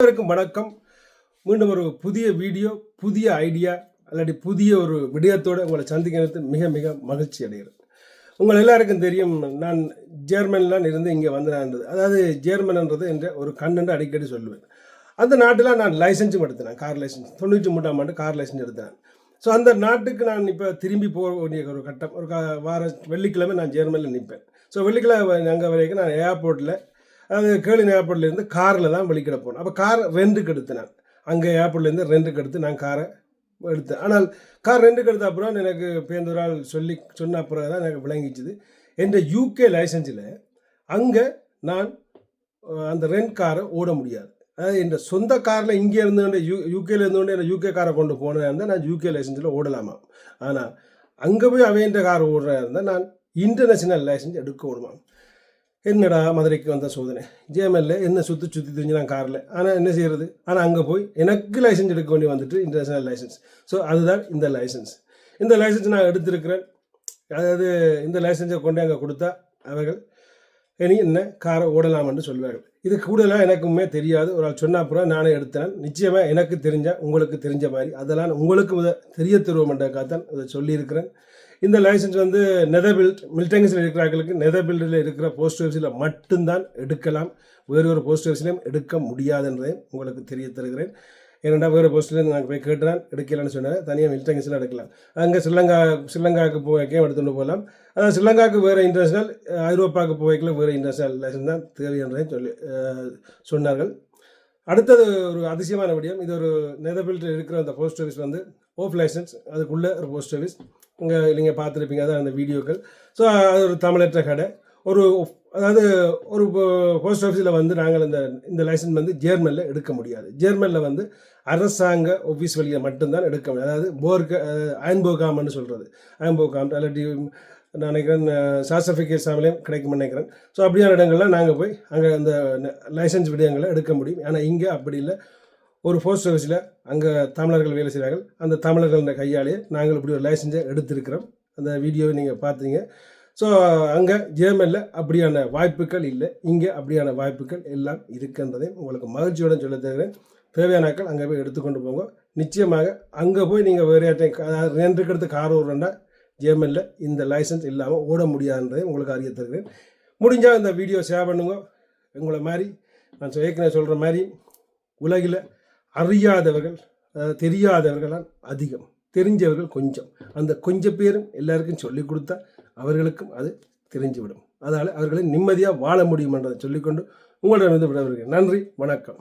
அனைவருக்கும் வணக்கம். மீண்டும் ஒரு புதிய வீடியோ புதிய ஐடியா இல்லாட்டி புதிய ஒரு விடயத்தோடு உங்களை சந்திக்கிறது மிக மிக மகிழ்ச்சி அடைகிறேன். உங்கள் எல்லாருக்கும் தெரியும் நான் ஜேர்மன்லாம் இருந்து இங்கே வந்தேன்றது அதாவது ஜேர்மன்ன்றது என்ற ஒரு கண்ணண்டு அடிக்கடி சொல்லுவேன். அந்த நாட்டில் நான் லைசன்ஸும் எடுத்தேன் கார் லைசன்ஸ் தொண்ணூற்றி மூன்றாம் ஆண்டு கார் லைசன்ஸ் எடுத்தேன். ஸோ அந்த நாட்டுக்கு நான் இப்போ திரும்பி போக வேண்டிய ஒரு கட்டம் ஒரு வார வெள்ளிக்கிழமை நான் ஜெர்மனியில் நிற்பேன் ஸோ வெள்ளிக்கிழமை அங்கே வரைக்கும் நான் ஏர்போர்ட்டில் அது கேளு ஏர்போர்ட்லேருந்து காரில் தான் வெளிக்கிட போனோம். அப்போ கார் ரெண்டுக்கு எடுத்தினேன் அங்கே ஏர்போர்ட்லேருந்து ரெண்டுக்கு எடுத்து நான் காரை எடுத்தேன். ஆனால் கார் ரெண்டுக்கு எடுத்த அப்புறம் எனக்கு பேருந்துரால் சொல்லி சொன்ன அப்புறம் தான் எனக்கு விளங்கிச்சுது. என் யூகே லைசன்ஸில் அங்கே நான் அந்த ரெண்ட் காரை ஓட முடியாது. அதாவது என் சொந்த காரில் இங்கே இருந்து கொண்டு யூ யூகேல இருந்து கொண்டு என்ன யூகே காரை கொண்டு போனதாக இருந்தால் நான் யூகே லைசன்ஸில் ஓடலாமா? ஆனால் அங்கே போய் அவையன்ற கார் ஓடுறதா இருந்தால் நான் இன்டர்நேஷ்னல் லைசன்ஸ் எடுக்க ஓடுமா என்னடா மதுரைக்கு வந்த சோதனை? ஜேஎம்எல்ல என்ன சுற்றி சுற்றி தெரிஞ்சு நான் காரில். ஆனால் என்ன செய்யறது? ஆனால் அங்கே போய் எனக்கு லைசன்ஸ் எடுக்க வேண்டி வந்துட்டு இன்டர்நேஷனல் லைசன்ஸ் ஸோ அதுதான் இந்த லைசன்ஸ் இந்த லைசன்ஸ் நான் எடுத்திருக்கிறேன். அதாவது இந்த லைசன்ஸை கொண்டு அங்கே கொடுத்தா அவர்கள் இனி என்ன காரை என்று சொல்வார்கள். இது கூடுதலாக எனக்குமே தெரியாது. ஒரு ஆள் சொன்னா அப்புறம் நானே எடுத்தேன். நிச்சயமாக எனக்கு தெரிஞ்ச உங்களுக்கு தெரிஞ்ச மாதிரி. அதெல்லாம் உங்களுக்கு முத தெரிய தருவோம்ன்றக்காகத்தான் இதை சொல்லியிருக்கிறேன். இந்த லைசன்ஸ் வந்து நெதர்பில்ட் மில்டங்கிஸில் இருக்கிறார்களுக்கு நெதர்பில்டில் இருக்கிற போஸ்ட் ஆஃபீஸில் மட்டும்தான் எடுக்கலாம். வேறு ஒரு போஸ்ட் ஆஃபீஸ்லையும் எடுக்க முடியாதுன்றதை உங்களுக்கு தெரிய தருகிறேன். ஏன்னா வேறு போஸ்ட்லேருந்து நாங்கள் போய் கேட்டுறான் எடுக்கலான்னு சொன்னார். தனியாக இன்டர்நேஷனல் எடுக்கலாம். அங்கே ஸ்ரீலங்கா ஸ்ரீலங்காவுக்கு போய்க்கே எடுத்துகிட்டு போகலாம். ஆனால் ஸ்ரீலங்காவுக்கு வேறு இன்டர்நேஷனல் ஐரோப்பாவுக்கு போய்க்கல வேறு இன்டர்நேஷனல் லைசன்ஸ் தான் தேவை என்றதை சொல்லி சொன்னார்கள். அடுத்தது ஒரு அதிசயமான விடயம். இது ஒரு நெதர்பில்ட் இருக்கிற அந்த போஸ்ட் ஆஃபீஸ் வந்து ஓஃப் லைசன்ஸ் அதுக்குள்ளே ஒரு போஸ்ட் ஆஃபீஸ் இங்கே நீங்கள் பார்த்துருப்பீங்க அதான் அந்த வீடியோக்கள். ஸோ அது ஒரு தமிழற்ற கடை. ஒரு அதாவது ஒரு போஸ்ட் ஆஃபீஸில் வந்து நாங்கள் இந்த இந்த லைசன்ஸ் வந்து ஜேர்மனில் எடுக்க முடியாது. ஜேர்மனில் வந்து அரசாங்க ஆஃபீஸ் வழியை மட்டும்தான் எடுக்க முடியும். அதாவது போர்க அயன்போகாம்னு சொல்கிறது அயன்போகாம் இல்லாட்டி நான் நினைக்கிறேன் சாஸ்டிஃபிகேட் சாமிலையும் கிடைக்கும்னு நினைக்கிறேன். ஸோ அப்படியான இடங்கள்லாம் நாங்கள் போய் அங்கே அந்த லைசன்ஸ் விடயங்களை எடுக்க முடியும். ஆனால் இங்கே அப்படி இல்லை. ஒரு போஸ்ட் ஆஃபீஸில் அங்கே தமிழர்கள் வேலை செய்கிறார்கள் அந்த தமிழர்கள் கையாலே நாங்கள் இப்படி ஒரு லைசன்ஸை எடுத்திருக்கிறோம். அந்த வீடியோவை நீங்கள் பார்த்தீங்க ஸோ அங்கே ஜேர்மனில் அப்படியான வாய்ப்புகள் இல்லை. இங்கே அப்படியான வாய்ப்புகள் எல்லாம் இருக்குன்றதையும் உங்களுக்கு மகிழ்ச்சியுடன் சொல்ல தருகிறேன். தேவையானாக்கள் அங்கே போய் எடுத்துக்கொண்டு போங்க. நிச்சயமாக அங்கே போய் நீங்கள் வேறு யார்ட்டையும் அதாவது கார் ஓடுறேன்னா ஜேர்மனில் இந்த லைசன்ஸ் இல்லாமல் ஓட முடியாதுன்றதை உங்களுக்கு அறிய தருகிறேன். முடிஞ்சால் இந்த வீடியோ ஷேர் பண்ணுங்க. உங்களை மாதிரி நான் ஏற்கனவே சொல்கிற மாதிரி உலகில் அறியாதவர்கள் அதாவது தெரியாதவர்களால் அதிகம். தெரிஞ்சவர்கள் கொஞ்சம். அந்த கொஞ்சம் பேரும் எல்லாருக்கும் சொல்லிக் கொடுத்தா அவர்களுக்கும் அது தெரிஞ்சுவிடும். அதனால் அவர்களை நிம்மதியாக வாழ முடியும் என்றதை சொல்லிக்கொண்டு உங்களிடமிருந்து விடவிருக்கிறேன் நன்றி வணக்கம்.